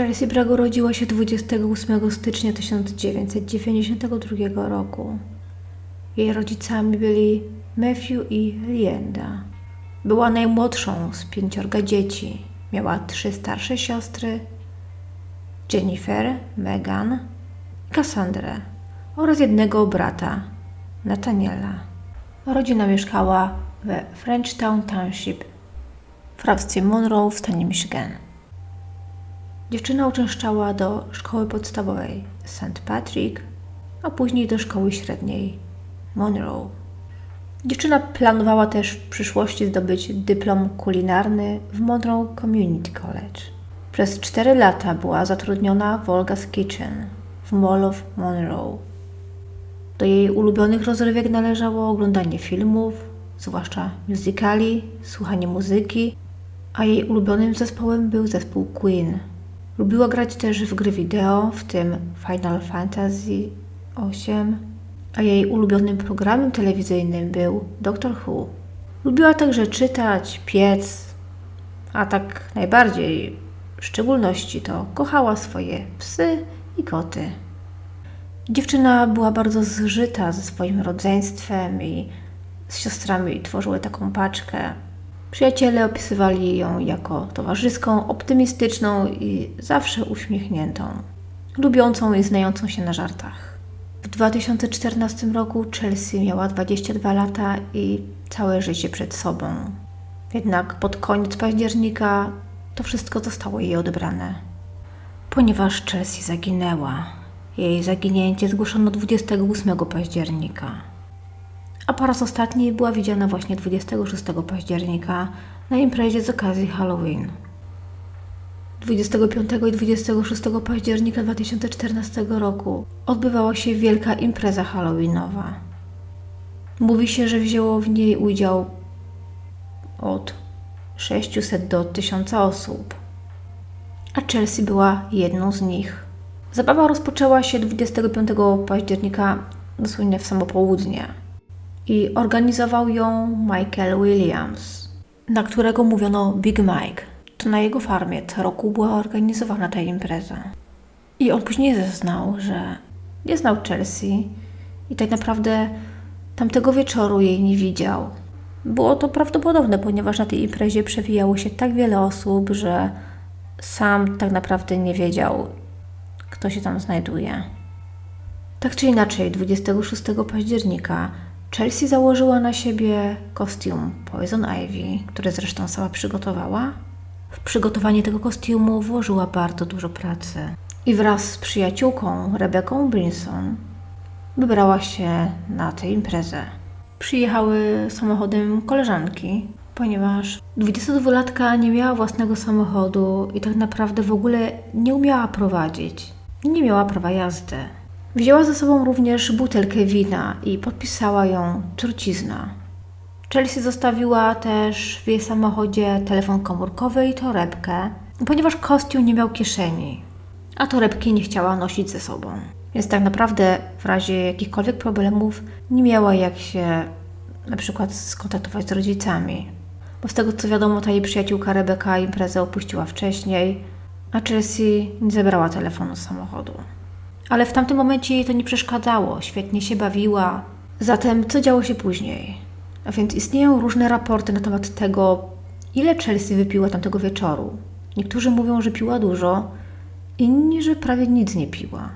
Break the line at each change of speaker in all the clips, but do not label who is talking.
Chelsea Brag urodziła się 28 stycznia 1992 roku. Jej rodzicami byli Matthew i Lienda. Była najmłodszą z pięciorga dzieci. Miała trzy starsze siostry: Jennifer, Megan i Cassandrę oraz jednego brata, Nathaniela. Rodzina mieszkała we Frenchtown Township w hrabstwie Monroe w stanie Michigan. Dziewczyna uczęszczała do szkoły podstawowej St. Patrick, a później do szkoły średniej Monroe. Dziewczyna planowała też w przyszłości zdobyć dyplom kulinarny w Monroe Community College. Przez 4 lata była zatrudniona w Olga's Kitchen w Mall of Monroe. Do jej ulubionych rozrywek należało oglądanie filmów, zwłaszcza musicali, słuchanie muzyki, a jej ulubionym zespołem był zespół Queen. Lubiła grać też w gry wideo, w tym Final Fantasy VIII, a jej ulubionym programem telewizyjnym był Doctor Who. Lubiła także czytać, piec, a tak najbardziej w szczególności to kochała swoje psy i koty. Dziewczyna była bardzo zżyta ze swoim rodzeństwem i z siostrami tworzyły taką paczkę. Przyjaciele opisywali ją jako towarzyską, optymistyczną i zawsze uśmiechniętą, lubiącą i znającą się na żartach. W 2014 roku Chelsea miała 22 lata i całe życie przed sobą. Jednak pod koniec października to wszystko zostało jej odebrane. Ponieważ Chelsea zaginęła. Jej zaginięcie zgłoszono 28 października. A po raz ostatni była widziana właśnie 26 października na imprezie z okazji Halloween. 25 i 26 października 2014 roku odbywała się wielka impreza halloweenowa. Mówi się, że wzięło w niej udział od 600 do 1000 osób, a Chelsea była jedną z nich. Zabawa rozpoczęła się 25 października dosłownie w samo południe i organizował ją Michael Williams, na którego mówiono Big Mike. To na jego farmie co roku była organizowana ta impreza. I on później zeznał, że nie znał Chelsea i tak naprawdę tamtego wieczoru jej nie widział. Było to prawdopodobne, ponieważ na tej imprezie przewijało się tak wiele osób, że sam tak naprawdę nie wiedział, kto się tam znajduje. Tak czy inaczej, 26 października Chelsea założyła na siebie kostium Poison Ivy, który zresztą sama przygotowała. W przygotowanie tego kostiumu włożyła bardzo dużo pracy. I wraz z przyjaciółką Rebeką Brinson wybrała się na tę imprezę. Przyjechały samochodem koleżanki, ponieważ 22-latka nie miała własnego samochodu i tak naprawdę w ogóle nie umiała prowadzić. Nie miała prawa jazdy. Wzięła ze sobą również butelkę wina i podpisała ją trucizna. Chelsea zostawiła też w jej samochodzie telefon komórkowy i torebkę, ponieważ kostium nie miał kieszeni, a torebki nie chciała nosić ze sobą. Więc tak naprawdę w razie jakichkolwiek problemów nie miała jak się na przykład skontaktować z rodzicami. Bo z tego co wiadomo, ta jej przyjaciółka Rebeka imprezę opuściła wcześniej, a Chelsea nie zabrała telefonu z samochodu. Ale w tamtym momencie jej to nie przeszkadzało, świetnie się bawiła. Zatem co działo się później? A więc istnieją różne raporty na temat tego, ile Chelsea wypiła tamtego wieczoru. Niektórzy mówią, że piła dużo, inni, że prawie nic nie piła.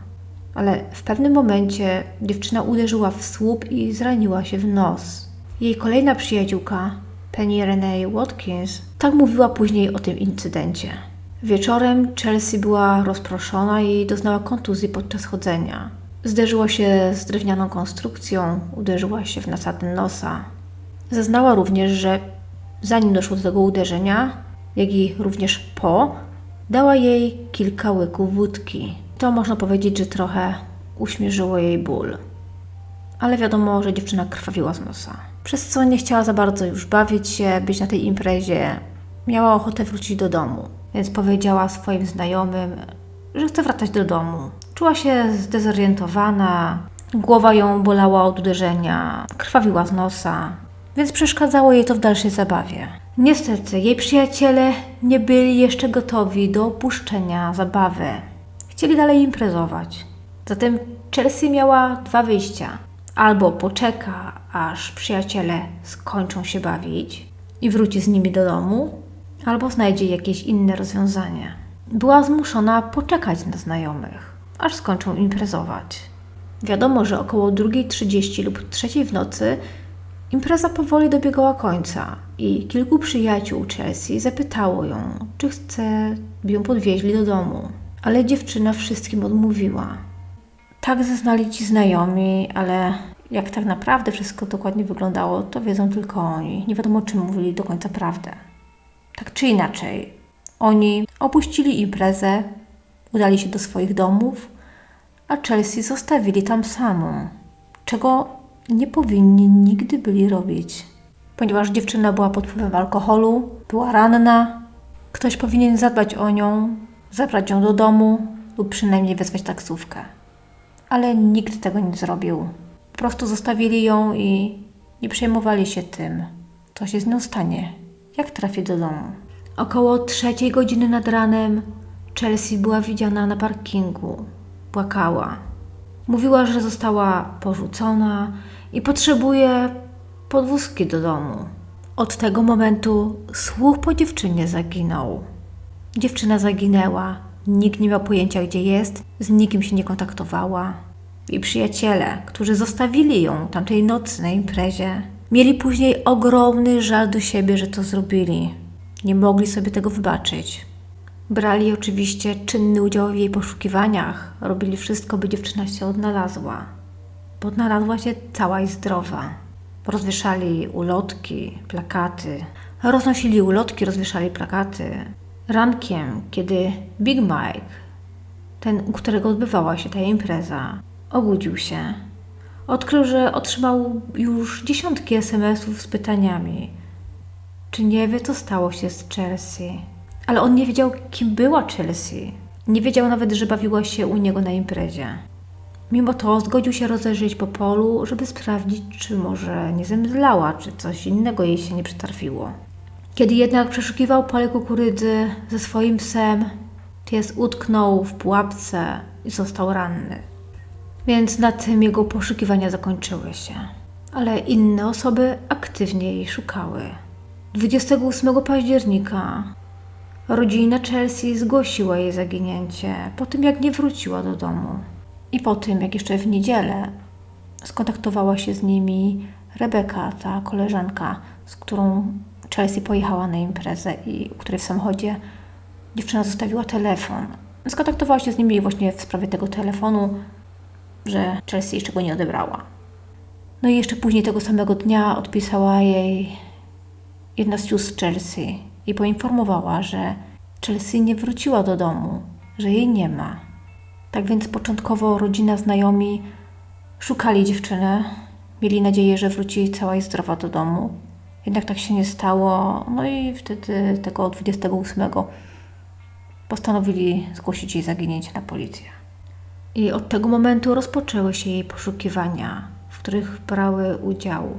Ale w pewnym momencie dziewczyna uderzyła w słup i zraniła się w nos. Jej kolejna przyjaciółka, Penny Renee Watkins, tak mówiła później o tym incydencie. Wieczorem Chelsea była rozproszona i doznała kontuzji podczas chodzenia. Zderzyła się z drewnianą konstrukcją, uderzyła się w nasadę nosa. Zeznała również, że zanim doszło do tego uderzenia, jak i również po, dała jej kilka łyków wódki. To można powiedzieć, że trochę uśmierzyło jej ból. Ale wiadomo, że dziewczyna krwawiła z nosa. Przez co nie chciała za bardzo już bawić się, być na tej imprezie. Miała ochotę wrócić do domu więc powiedziała swoim znajomym, że chce wracać do domu. Czuła się zdezorientowana, głowa ją bolała od uderzenia, krwawiła z nosa. więc przeszkadzało jej to w dalszej zabawie. Niestety, jej przyjaciele nie byli jeszcze gotowi do opuszczenia zabawy. Chcieli dalej imprezować. Zatem Chelsea miała dwa wyjścia. Albo poczeka, aż przyjaciele skończą się bawić i wróci z nimi do domu, albo znajdzie jakieś inne rozwiązanie. Była zmuszona poczekać na znajomych, aż skończą imprezować. Wiadomo, że około 2.30 lub 3.00 w nocy impreza powoli dobiegała końca i kilku przyjaciół Chelsea zapytało ją, czy chce, by ją podwieźli do domu. Ale dziewczyna wszystkim odmówiła. Tak zeznali ci znajomi, ale jak tak naprawdę wszystko dokładnie wyglądało, to wiedzą tylko oni. Nie wiadomo, czy mówili do końca prawdę. Tak czy inaczej, oni opuścili imprezę, udali się do swoich domów, a Chelsea zostawili tam samą, czego nie powinni nigdy byli robić. Ponieważ dziewczyna była pod wpływem alkoholu, była ranna, ktoś powinien zadbać o nią, zabrać ją do domu lub przynajmniej wezwać taksówkę. Ale nikt tego nie zrobił. Po prostu zostawili ją i nie przejmowali się tym, co się z nią stanie, jak trafi do domu. Około trzeciej godziny nad ranem Chelsea była widziana na parkingu. Płakała. Mówiła, że została porzucona i potrzebuje podwózki do domu. Od tego momentu słuch po dziewczynie zaginął. Dziewczyna zaginęła, nikt nie miał pojęcia, gdzie jest, z nikim się nie kontaktowała. Jej przyjaciele, którzy zostawili ją tamtej nocy na imprezie, mieli później ogromny żal do siebie, że to zrobili. Nie mogli sobie tego wybaczyć. Brali oczywiście czynny udział w jej poszukiwaniach, robili wszystko, by dziewczyna się odnalazła. Bo odnalazła się cała i zdrowa. Rozwieszali ulotki, plakaty. Roznosili ulotki, rozwieszali plakaty. Rankiem, kiedy Big Mike, ten, u którego odbywała się ta impreza, obudził się, odkrył, że otrzymał już dziesiątki SMS-ów z pytaniami, czy nie wie, co stało się z Chelsea. Ale on nie wiedział, kim była Chelsea. Nie wiedział nawet, że bawiła się u niego na imprezie. Mimo to zgodził się rozejrzeć po polu, żeby sprawdzić, czy może nie zemdlała, czy coś innego jej się nie przytrafiło. Kiedy jednak przeszukiwał pole kukurydzy ze swoim psem, pies utknął w pułapce i został ranny. Więc na tym jego poszukiwania zakończyły się. Ale inne osoby aktywnie jej szukały. 28 października rodzina Chelsea zgłosiła jej zaginięcie po tym, jak nie wróciła do domu. I po tym, jak jeszcze w niedzielę skontaktowała się z nimi Rebeka, ta koleżanka, z którą Chelsea pojechała na imprezę i u której w samochodzie dziewczyna zostawiła telefon. Skontaktowała się z nimi właśnie w sprawie tego telefonu, że Chelsea jeszcze go nie odebrała. No i jeszcze później tego samego dnia odpisała jej jedna z sióstr Chelsea i poinformowała, że Chelsea nie wróciła do domu, że jej nie ma. Tak więc początkowo rodzina, znajomi szukali dziewczyny, mieli nadzieję, że wróci cała i zdrowa do domu. Jednak tak się nie stało, no i wtedy tego 28 postanowili zgłosić jej zaginięcie na policję. I od tego momentu rozpoczęły się jej poszukiwania, w których brały udział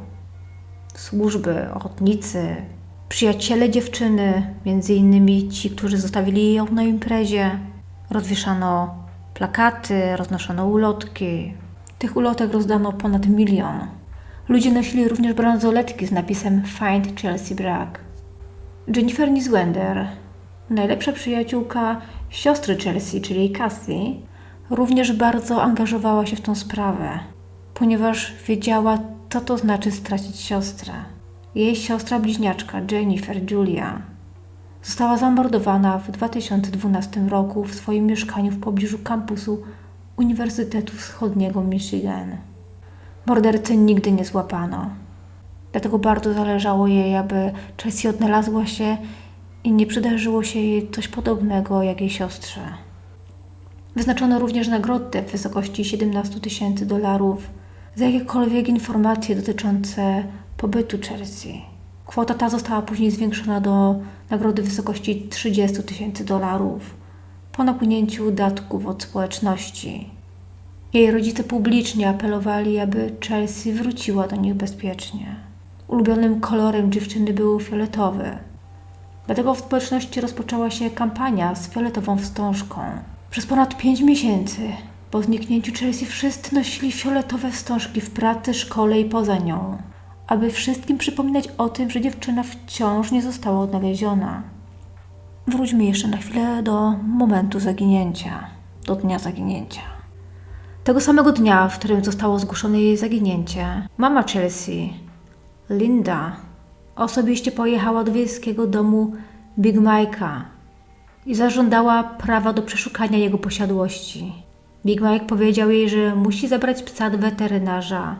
służby, ochotnicy, przyjaciele dziewczyny, między innymi ci, którzy zostawili ją na imprezie. Rozwieszano plakaty, roznoszono ulotki. Tych ulotek rozdano ponad milion. Ludzie nosili również bransoletki z napisem Find Chelsea Bragg. Jennifer Niswender, najlepsza przyjaciółka siostry Chelsea, czyli Cassie, również bardzo angażowała się w tą sprawę, ponieważ wiedziała, co to znaczy stracić siostrę. Jej siostra bliźniaczka Jennifer Julia została zamordowana w 2012 roku w swoim mieszkaniu w pobliżu kampusu Uniwersytetu Wschodniego Michigan. Mordercy nigdy nie złapano. Dlatego bardzo zależało jej, aby Chelsea odnalazła się i nie przydarzyło się jej coś podobnego jak jej siostrze. Wyznaczono również nagrodę w wysokości 17 tysięcy dolarów za jakiekolwiek informacje dotyczące pobytu Chelsea. Kwota ta została później zwiększona do nagrody w wysokości 30 tysięcy dolarów po napłynięciu datków od społeczności. Jej rodzice publicznie apelowali, aby Chelsea wróciła do nich bezpiecznie. ulubionym kolorem dziewczyny był fioletowy. Dlatego w społeczności rozpoczęła się kampania z fioletową wstążką. Przez ponad 5 miesięcy po zniknięciu Chelsea wszyscy nosili fioletowe wstążki w pracy, szkole i poza nią, aby wszystkim przypominać o tym, że dziewczyna wciąż nie została odnaleziona. Wróćmy jeszcze na chwilę do momentu zaginięcia, do dnia zaginięcia. Tego samego dnia, w którym zostało zgłoszone jej zaginięcie, mama Chelsea, Linda, osobiście pojechała do wiejskiego domu Big Mike'a i zażądała prawa do przeszukania jego posiadłości. Big Mike powiedział jej, że musi zabrać psa do weterynarza,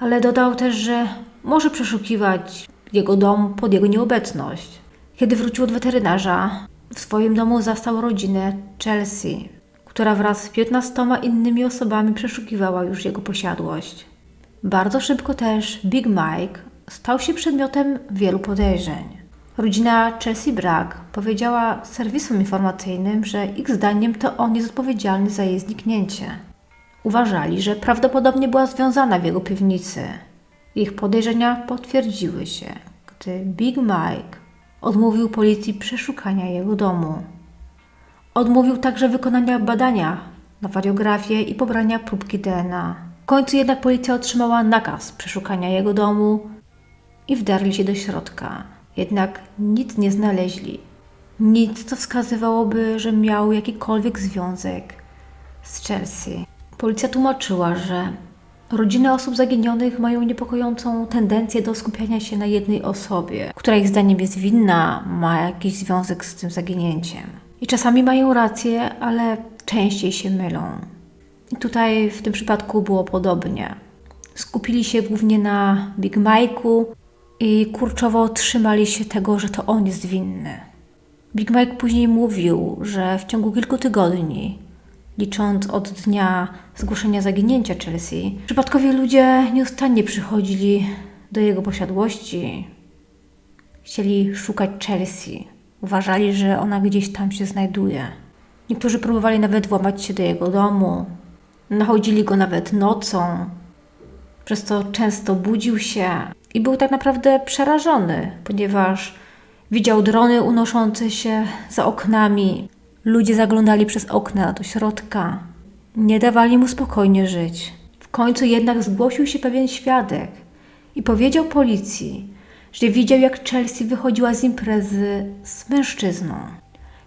ale dodał też, że może przeszukiwać jego dom pod jego nieobecność. Kiedy wrócił od weterynarza, w swoim domu zastał rodzinę Chelsea, która wraz z 15 innymi osobami przeszukiwała już jego posiadłość. Bardzo szybko też Big Mike stał się przedmiotem wielu podejrzeń. Rodzina Chelsea Bragg powiedziała serwisom informacyjnym, że ich zdaniem to on jest odpowiedzialny za jej zniknięcie. Uważali, że prawdopodobnie była związana w jego piwnicy. Ich podejrzenia potwierdziły się, gdy Big Mike odmówił policji przeszukania jego domu. Odmówił także wykonania badania na wariografię i pobrania próbki DNA. W końcu jednak policja otrzymała nakaz przeszukania jego domu i wdarli się do środka. Jednak nic nie znaleźli. Nic, co wskazywałoby, że miał jakikolwiek związek z Chelsea. Policja tłumaczyła, że rodziny osób zaginionych mają niepokojącą tendencję do skupiania się na jednej osobie, która ich zdaniem jest winna, ma jakiś związek z tym zaginięciem. I czasami mają rację, ale częściej się mylą. I tutaj w tym przypadku było podobnie. Skupili się głównie na Big Mike'u i kurczowo trzymali się tego, że to on jest winny. Big Mike później mówił, że w ciągu kilku tygodni, licząc od dnia zgłoszenia zaginięcia Chelsea, przypadkowi ludzie nieustannie przychodzili do jego posiadłości. Chcieli szukać Chelsea. Uważali, że ona gdzieś tam się znajduje. Niektórzy próbowali nawet włamać się do jego domu. Nachodzili go nawet nocą, przez co często budził się i był tak naprawdę przerażony, ponieważ widział drony unoszące się za oknami. Ludzie zaglądali przez okna do środka. Nie dawali mu spokojnie żyć. W końcu jednak zgłosił się pewien świadek i powiedział policji, że widział jak Chelsea wychodziła z imprezy z mężczyzną.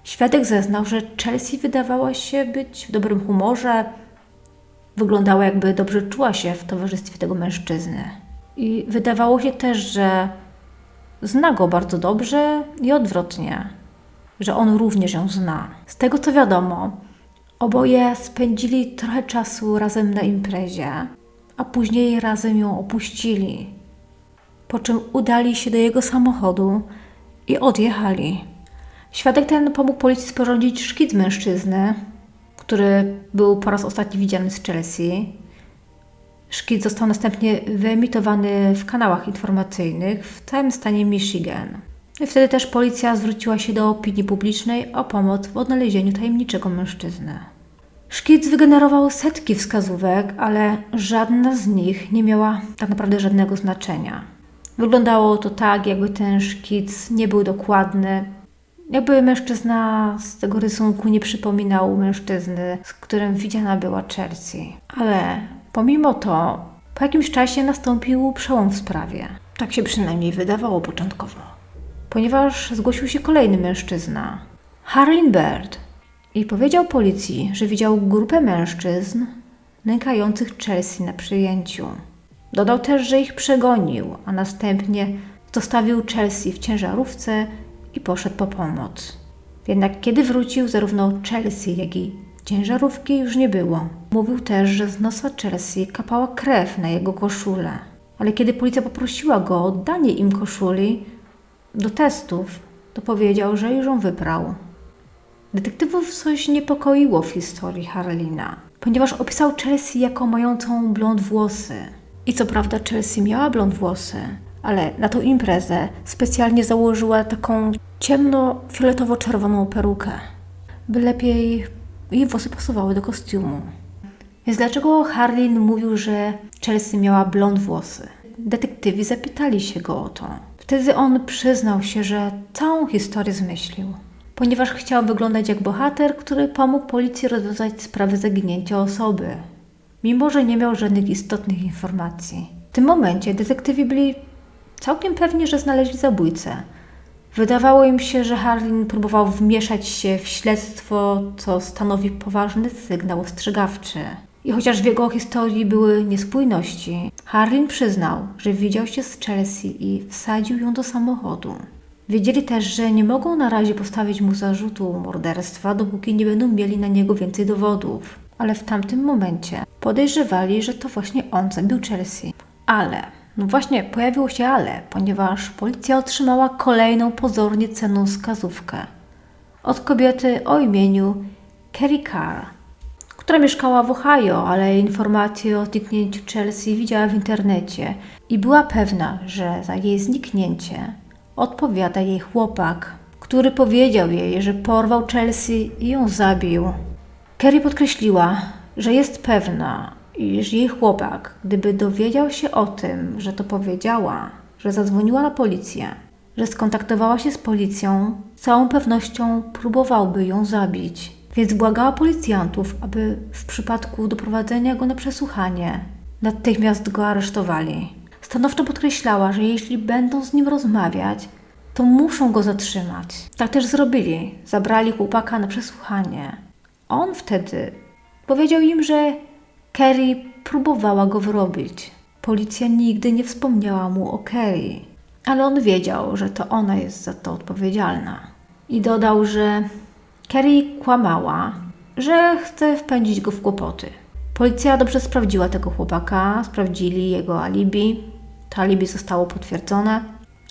Świadek zeznał, że Chelsea wydawała się być w dobrym humorze, wyglądała jakby dobrze czuła się w towarzystwie tego mężczyzny. I wydawało się też, że zna go bardzo dobrze i odwrotnie, że on również ją zna. Z tego co wiadomo, oboje spędzili trochę czasu razem na imprezie, a później razem ją opuścili. Po czym udali się do jego samochodu i odjechali. Świadek ten pomógł policji sporządzić szkic mężczyzny, który był po raz ostatni widziany z Chelsea. Szkic został następnie wyemitowany w kanałach informacyjnych w całym stanie Michigan. I wtedy też policja zwróciła się do opinii publicznej o pomoc w odnalezieniu tajemniczego mężczyzny. Szkic wygenerował setki wskazówek, ale żadna z nich nie miała tak naprawdę żadnego znaczenia. Wyglądało to tak, jakby ten szkic nie był dokładny, jakby mężczyzna z tego rysunku nie przypominał mężczyzny, z którym widziana była Chelsea. Ale pomimo to, po jakimś czasie nastąpił przełom w sprawie. Tak się przynajmniej wydawało początkowo. Ponieważ zgłosił się kolejny mężczyzna, Harlin Bird, i powiedział policji, że widział grupę mężczyzn nękających Chelsea na przyjęciu. Dodał też, że ich przegonił, a następnie zostawił Chelsea w ciężarówce i poszedł po pomoc. Jednak kiedy wrócił, zarówno Chelsea, jak i ciężarówki już nie było. Mówił też, że z nosa Chelsea kapała krew na jego koszulę. Ale kiedy policja poprosiła go o oddanie im koszuli do testów, to powiedział, że już ją wyprał. Detektywów coś niepokoiło w historii Harlina, ponieważ opisał Chelsea jako mającą blond włosy. I co prawda Chelsea miała blond włosy, ale na tą imprezę specjalnie założyła taką ciemno-fioletowo-czerwoną perukę, by lepiej jej włosy pasowały do kostiumu. Więc dlaczego Harlin mówił, że Chelsea miała blond włosy? detektywi zapytali się go o to. Wtedy on przyznał się, że całą historię zmyślił, ponieważ chciał wyglądać jak bohater, który pomógł policji rozwiązać sprawę zaginięcia osoby, mimo że nie miał żadnych istotnych informacji. W tym momencie detektywi byli całkiem pewni, że znaleźli zabójcę. Wydawało im się, że Harlin próbował wmieszać się w śledztwo, co stanowi poważny sygnał ostrzegawczy. I chociaż w jego historii były niespójności, Harlin przyznał, że widział się z Chelsea i wsadził ją do samochodu. Wiedzieli też, że nie mogą na razie postawić mu zarzutu morderstwa, dopóki nie będą mieli na niego więcej dowodów. Ale w tamtym momencie podejrzewali, że to właśnie on zabił Chelsea. Ale, no właśnie pojawiło się ale, ponieważ policja otrzymała kolejną pozornie cenną wskazówkę od kobiety o imieniu Kerry Carr, która mieszkała w Ohio, ale informacje o zniknięciu Chelsea widziała w internecie i była pewna, że za jej zniknięcie odpowiada jej chłopak, który powiedział jej, że porwał Chelsea i ją zabił. Kerry podkreśliła, że jest pewna, iż jej chłopak, gdyby dowiedział się o tym, że to powiedziała, że zadzwoniła na policję, że skontaktowała się z policją, z całą pewnością próbowałby ją zabić. Więc błagała policjantów, aby w przypadku doprowadzenia go na przesłuchanie natychmiast go aresztowali. Stanowczo podkreślała, że jeśli będą z nim rozmawiać, to muszą go zatrzymać. Tak też zrobili. Zabrali chłopaka na przesłuchanie. On wtedy powiedział im, że Kerry próbowała go wyrobić. Policja nigdy nie wspomniała mu o Kerry, ale on wiedział, że to ona jest za to odpowiedzialna. I dodał, że Kerry kłamała, że chce wpędzić go w kłopoty. Policja dobrze sprawdziła tego chłopaka, sprawdzili jego alibi. To alibi zostało potwierdzone,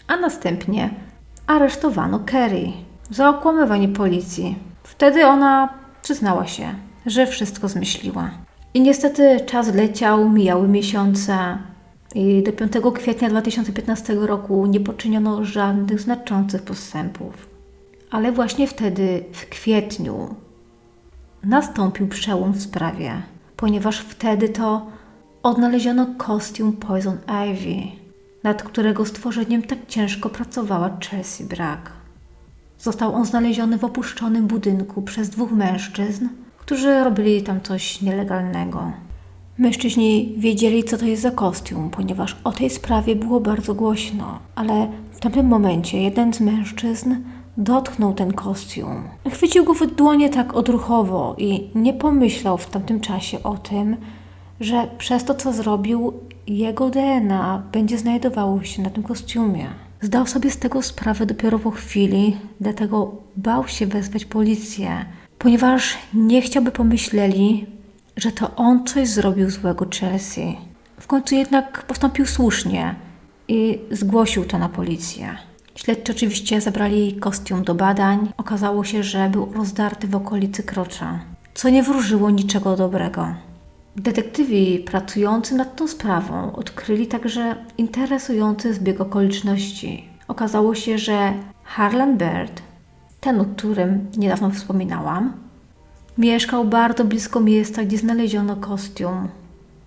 a następnie aresztowano Kerry za okłamywanie policji. Wtedy ona przyznała się, że wszystko zmyśliła. I niestety czas leciał, mijały miesiące i do 5 kwietnia 2015 roku nie poczyniono żadnych znaczących postępów. Ale właśnie wtedy, w kwietniu, nastąpił przełom w sprawie, ponieważ wtedy to odnaleziono kostium Poison Ivy, nad którego stworzeniem tak ciężko pracowała Chelsea Brack. Został on znaleziony w opuszczonym budynku przez dwóch mężczyzn, którzy robili tam coś nielegalnego. Mężczyźni wiedzieli, co to jest za kostium, ponieważ o tej sprawie było bardzo głośno, ale w tamtym momencie jeden z mężczyzn dotknął ten kostium. Chwycił go w dłonie tak odruchowo i nie pomyślał w tamtym czasie o tym, że przez to, co zrobił, jego DNA będzie znajdowało się na tym kostiumie. Zdał sobie z tego sprawę dopiero po chwili, dlatego bał się wezwać policję, ponieważ nie chciałby pomyśleli, że to on coś zrobił złego Chelsea. W końcu jednak postąpił słusznie i zgłosił to na policję. Śledczy oczywiście zabrali kostium do badań. Okazało się, że był rozdarty w okolicy krocza, co nie wróżyło niczego dobrego. Detektywi pracujący nad tą sprawą odkryli także interesujący zbieg okoliczności. Okazało się, że Harlan Bird, ten, o którym niedawno wspominałam, mieszkał bardzo blisko miejsca, gdzie znaleziono kostium.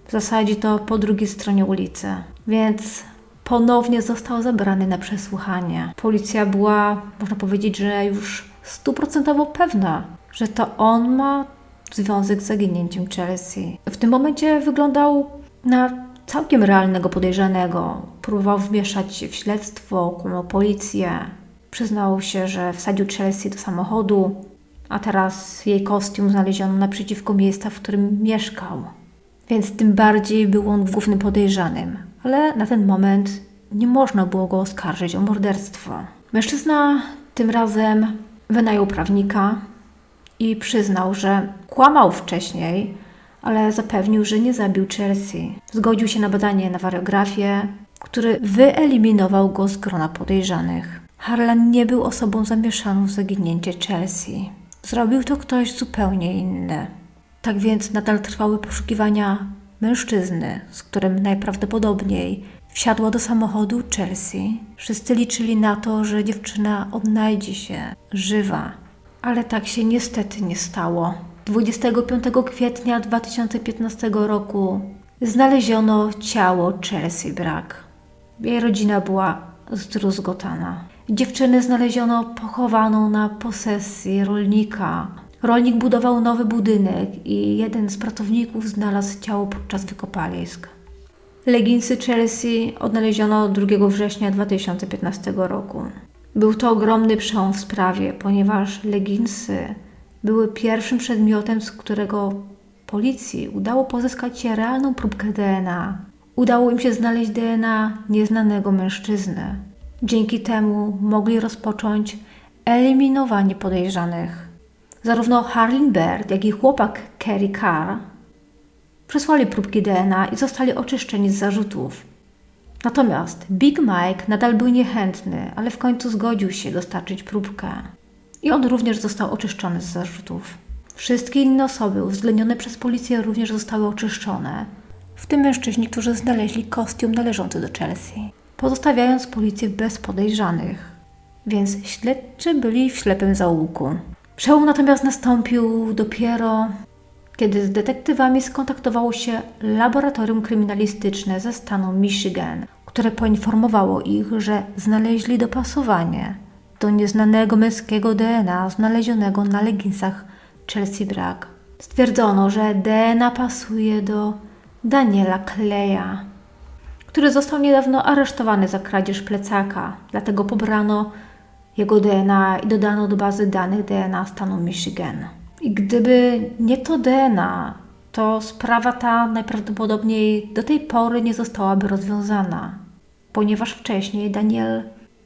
W zasadzie to po drugiej stronie ulicy, więc ponownie został zabrany na przesłuchanie. Policja była, można powiedzieć, że już stuprocentowo pewna, że to on ma związek z zaginięciem Chelsea. W tym momencie wyglądał na całkiem realnego podejrzanego. Próbował wmieszać się w śledztwo, kłamał policję. Przyznał się, że wsadził Chelsea do samochodu, a teraz jej kostium znaleziono naprzeciwko miejsca, w którym mieszkał. Więc tym bardziej był on głównym podejrzanym. Ale na ten moment nie można było go oskarżyć o morderstwo. Mężczyzna tym razem wynajął prawnika i przyznał, że kłamał wcześniej, ale zapewnił, że nie zabił Chelsea. Zgodził się na badanie na wariografię, który wyeliminował go z grona podejrzanych. Harlan nie był osobą zamieszaną w zaginięcie Chelsea. Zrobił to ktoś zupełnie inny. Tak więc nadal trwały poszukiwania mężczyzny, z którym najprawdopodobniej wsiadła do samochodu Chelsea. Wszyscy liczyli na to, że dziewczyna odnajdzie się żywa, ale tak się niestety nie stało. 25 kwietnia 2015 roku znaleziono ciało Chelsea Brack. Jej rodzina była zdruzgotana. Dziewczynę znaleziono pochowaną na posesji rolnika. Rolnik budował nowy budynek i jeden z pracowników znalazł ciało podczas wykopalisk. Leginsy Chelsea odnaleziono 2 września 2015 roku. Był to ogromny przełom w sprawie, ponieważ leginsy były pierwszym przedmiotem, z którego policji udało pozyskać realną próbkę DNA. Udało im się znaleźć DNA nieznanego mężczyzny. Dzięki temu mogli rozpocząć eliminowanie podejrzanych. Zarówno Harlin Baird, jak i chłopak Kerry Carr przesłali próbki DNA i zostali oczyszczeni z zarzutów. Natomiast Big Mike nadal był niechętny, ale w końcu zgodził się dostarczyć próbkę. I on również został oczyszczony z zarzutów. Wszystkie inne osoby uwzględnione przez policję również zostały oczyszczone, w tym mężczyźni, którzy znaleźli kostium należący do Chelsea, pozostawiając policję bez podejrzanych. Więc śledczy byli w ślepym zaułku. Przełom natomiast nastąpił dopiero kiedy z detektywami skontaktowało się laboratorium kryminalistyczne ze stanu Michigan, które poinformowało ich, że znaleźli dopasowanie do nieznanego męskiego DNA znalezionego na leginsach Chelsea Bragg. Stwierdzono, że DNA pasuje do Daniela Kleja, który został niedawno aresztowany za kradzież plecaka, dlatego pobrano jego DNA i dodano do bazy danych DNA stanu Michigan. I gdyby nie to DNA, to sprawa ta najprawdopodobniej do tej pory nie zostałaby rozwiązana, ponieważ wcześniej Daniel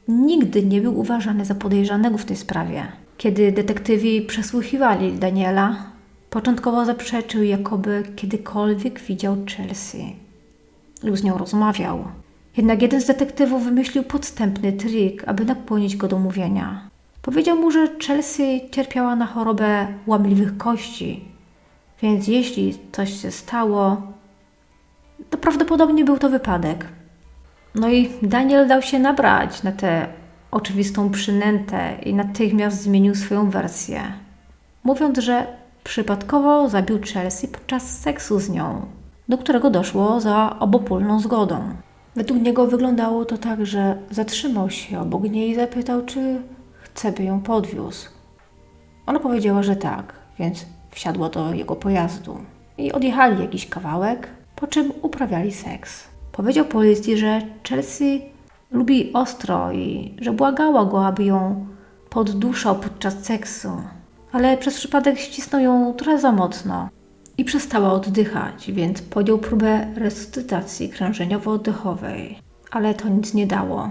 nigdy nie był uważany za podejrzanego w tej sprawie. Kiedy detektywi przesłuchiwali Daniela, początkowo zaprzeczył, jakoby kiedykolwiek widział Chelsea lub z nią rozmawiał. Jednak jeden z detektywów wymyślił podstępny trik, aby nakłonić go do mówienia. Powiedział mu, że Chelsea cierpiała na chorobę łamliwych kości, więc jeśli coś się stało, to prawdopodobnie był to wypadek. No i Daniel dał się nabrać na tę oczywistą przynętę i natychmiast zmienił swoją wersję, mówiąc, że przypadkowo zabił Chelsea podczas seksu z nią, do którego doszło za obopólną zgodą. Według niego wyglądało to tak, że zatrzymał się obok niej i zapytał, czy chce, by ją podwiózł. Ona powiedziała, że tak, więc wsiadła do jego pojazdu i odjechali jakiś kawałek, po czym uprawiali seks. Powiedział policji, że Chelsea lubi ostro i że błagała go, aby ją podduszał podczas seksu, ale przez przypadek ścisnął ją trochę za mocno i przestała oddychać, więc podjął próbę resuscytacji krążeniowo-oddechowej, ale to nic nie dało.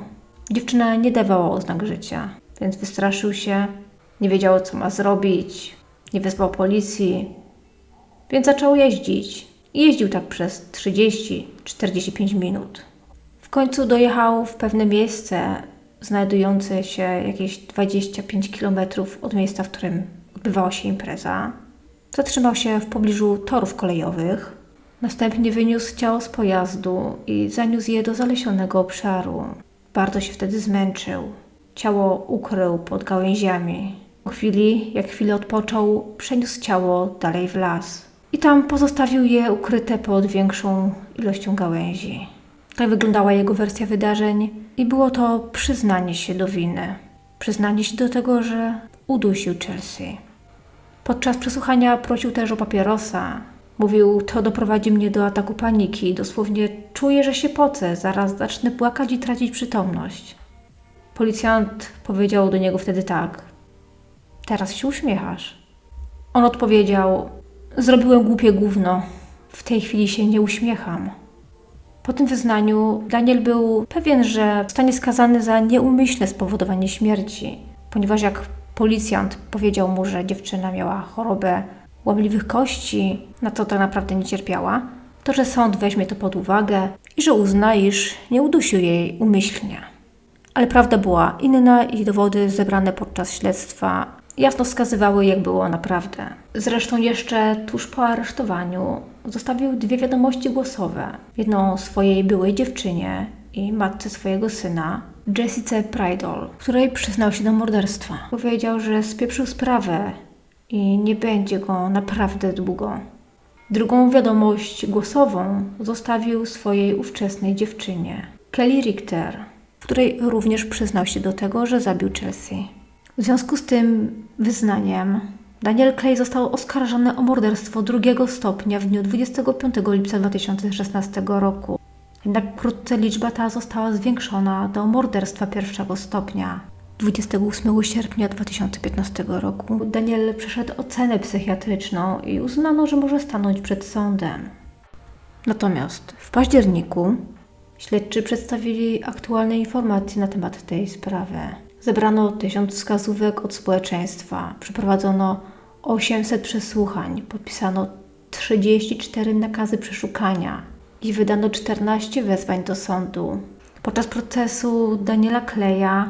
Dziewczyna nie dawała oznak życia więc wystraszył się, nie wiedział, co ma zrobić, nie wezwał policji, więc zaczął jeździć. I jeździł tak przez 30-45 minut. W końcu dojechał w pewne miejsce znajdujące się jakieś 25 km od miejsca, w którym odbywała się impreza. Zatrzymał się w pobliżu torów kolejowych. Następnie wyniósł ciało z pojazdu i zaniósł je do zalesionego obszaru. Bardzo się wtedy zmęczył. Ciało ukrył pod gałęziami. Po chwili, jak chwilę odpoczął, przeniósł ciało dalej w las. I tam pozostawił je ukryte pod większą ilością gałęzi. Tak wyglądała jego wersja wydarzeń i było to przyznanie się do winy. Przyznanie się do tego, że udusił Chelsea. Podczas przesłuchania prosił też o papierosa. Mówił, to doprowadzi mnie do ataku paniki. Dosłownie czuję, że się pocę, zaraz zacznę płakać i tracić przytomność. Policjant powiedział do niego wtedy tak: Teraz się uśmiechasz. On odpowiedział: Zrobiłem głupie gówno. W tej chwili się nie uśmiecham. Po tym wyznaniu Daniel był pewien, że zostanie skazany za nieumyślne spowodowanie śmierci, ponieważ jak policjant powiedział mu, że dziewczyna miała chorobę łamliwych kości, na co tak naprawdę nie cierpiała, to że sąd weźmie to pod uwagę i że uzna, iż nie udusił jej umyślnie. Ale prawda była inna i dowody zebrane podczas śledztwa jasno wskazywały, jak było naprawdę. Zresztą jeszcze tuż po aresztowaniu zostawił dwie wiadomości głosowe. Jedną swojej byłej dziewczynie i matce swojego syna, Jessice Prydol, której przyznał się do morderstwa. Powiedział, że spieprzył sprawę i nie będzie go naprawdę długo. Drugą wiadomość głosową zostawił swojej ówczesnej dziewczynie, Kelly Richter, w której również przyznał się do tego, że zabił Chelsea. W związku z tym wyznaniem Daniel Clay został oskarżony o morderstwo drugiego stopnia w dniu 25 lipca 2016 roku. Jednak wkrótce liczba ta została zwiększona do morderstwa pierwszego stopnia. 28 sierpnia 2015 roku Daniel przeszedł ocenę psychiatryczną i uznano, że może stanąć przed sądem. Natomiast w październiku śledczy przedstawili aktualne informacje na temat tej sprawy. Zebrano tysiąc wskazówek od społeczeństwa, przeprowadzono 800 przesłuchań, podpisano 34 nakazy przeszukania i wydano 14 wezwań do sądu. Podczas procesu Daniela Kleja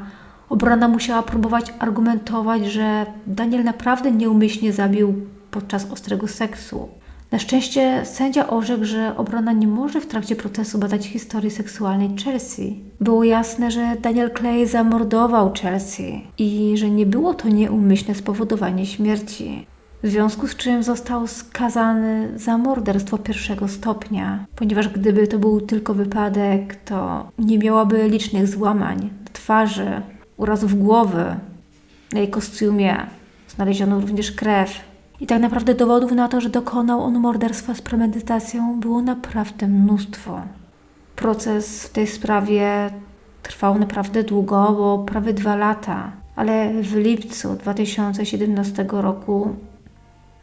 obrona musiała próbować argumentować, że Daniel naprawdę nieumyślnie zabił podczas ostrego seksu. Na szczęście sędzia orzekł, że obrona nie może w trakcie procesu badać historii seksualnej Chelsea. Było jasne, że Daniel Clay zamordował Chelsea i że nie było to nieumyślne spowodowanie śmierci. W związku z czym został skazany za morderstwo pierwszego stopnia, ponieważ gdyby to był tylko wypadek, to nie miałaby licznych złamań twarzy, urazów głowy. Na jej kostiumie znaleziono również krew. I tak naprawdę dowodów na to, że dokonał on morderstwa z premedytacją, było naprawdę mnóstwo. Proces w tej sprawie trwał naprawdę długo, bo prawie dwa lata, ale w lipcu 2017 roku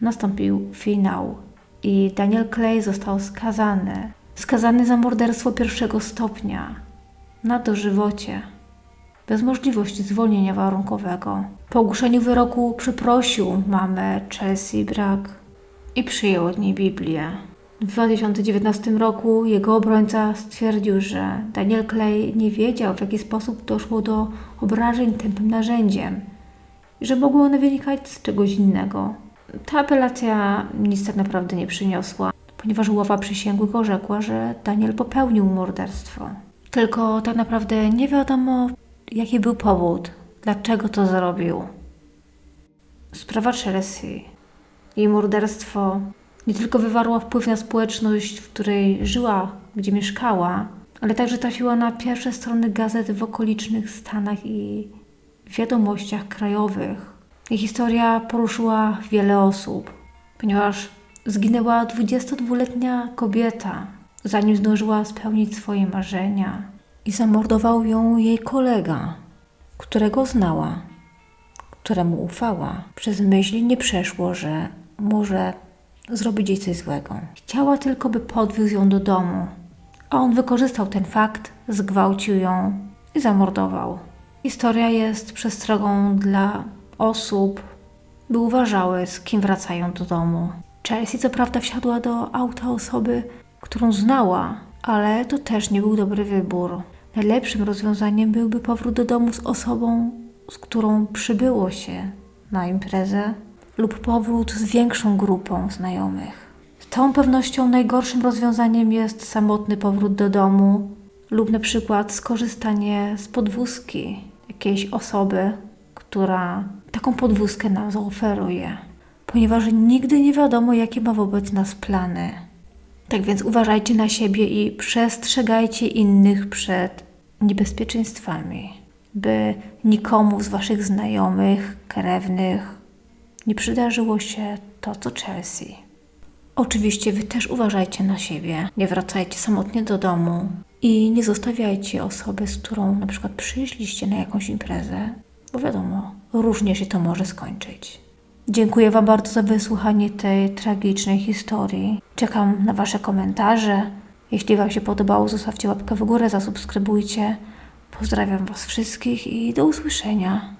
nastąpił finał i Daniel Clay został skazany. Skazany za morderstwo pierwszego stopnia na dożywocie bez możliwości zwolnienia warunkowego. Po ogłoszeniu wyroku przeprosił mamę Chelsea Brak i przyjął od niej Biblię. W 2019 roku jego obrońca stwierdził, że Daniel Clay nie wiedział, w jaki sposób doszło do obrażeń tępym narzędziem i że mogły one wynikać z czegoś innego. Ta apelacja nic tak naprawdę nie przyniosła, ponieważ ława przysięgłych orzekła, że Daniel popełnił morderstwo. Tylko tak naprawdę nie wiadomo, jaki był powód, dlaczego to zrobił. Sprawa Chelsea, jej morderstwo nie tylko wywarła wpływ na społeczność, w której żyła, gdzie mieszkała, ale także trafiła na pierwsze strony gazet w okolicznych Stanach i wiadomościach krajowych. Jej historia poruszyła wiele osób, ponieważ zginęła 22-letnia kobieta, zanim zdążyła spełnić swoje marzenia i zamordował ją jej kolega, którego znała, któremu ufała. Przez myśl nie przeszło, że może zrobić jej coś złego. Chciała tylko, by podwiózł ją do domu, a on wykorzystał ten fakt, zgwałcił ją i zamordował. Historia jest przestrogą dla osób, by uważały, z kim wracają do domu. Chelsea co prawda wsiadła do auta osoby, którą znała, ale to też nie był dobry wybór. Najlepszym rozwiązaniem byłby powrót do domu z osobą, z którą przybyło się na imprezę, lub powrót z większą grupą znajomych. Z całą pewnością najgorszym rozwiązaniem jest samotny powrót do domu, lub na przykład skorzystanie z podwózki jakiejś osoby, która taką podwózkę nam zaoferuje, ponieważ nigdy nie wiadomo, jakie ma wobec nas plany. Tak więc uważajcie na siebie i przestrzegajcie innych przed niebezpieczeństwami, by nikomu z Waszych znajomych, krewnych nie przydarzyło się to, co Chelsea. Oczywiście Wy też uważajcie na siebie, nie wracajcie samotnie do domu i nie zostawiajcie osoby, z którą na przykład przyszliście na jakąś imprezę, bo wiadomo, różnie się to może skończyć. Dziękuję Wam bardzo za wysłuchanie tej tragicznej historii. Czekam na Wasze komentarze. Jeśli Wam się podobało, zostawcie łapkę w górę, zasubskrybujcie. Pozdrawiam Was wszystkich i do usłyszenia.